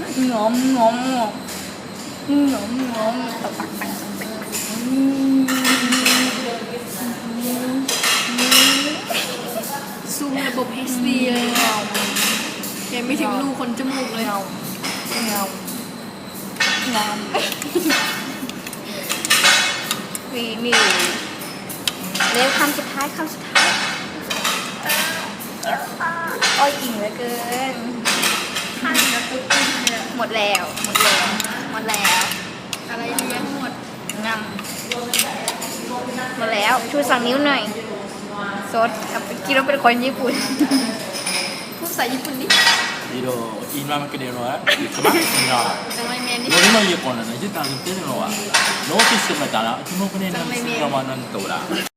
งอมงอมงอมงอมงตักตักตักตัซูมระบบ HD เลยเงายังไม่ถึงรูคนจมูกเลยเงาเงางามมีมีเร็วคำสุดท้ายคำสุดท้ายอ้อยอิ่งเหลือเกิน หมดแล้ว หมดแล้ว หมดแล้ว อะไรเลี้ยงหมดงำหมดแล้วช่วยสั่งนิ้วหน่อยซดกับกินแล้วเป็นคนญี่ปุ่น พูดภาษาญี่ปุ่นดินี่ดูอินมากกินเดียววะแต่ไม่เมียนี่โนริมาญี่ปุ่นนะเนี่ยยึดตいろいろなわけでのは言ってますが俺の家このね時間に来てるのはノーนィスがたら気もくねえなんですがまあなんละ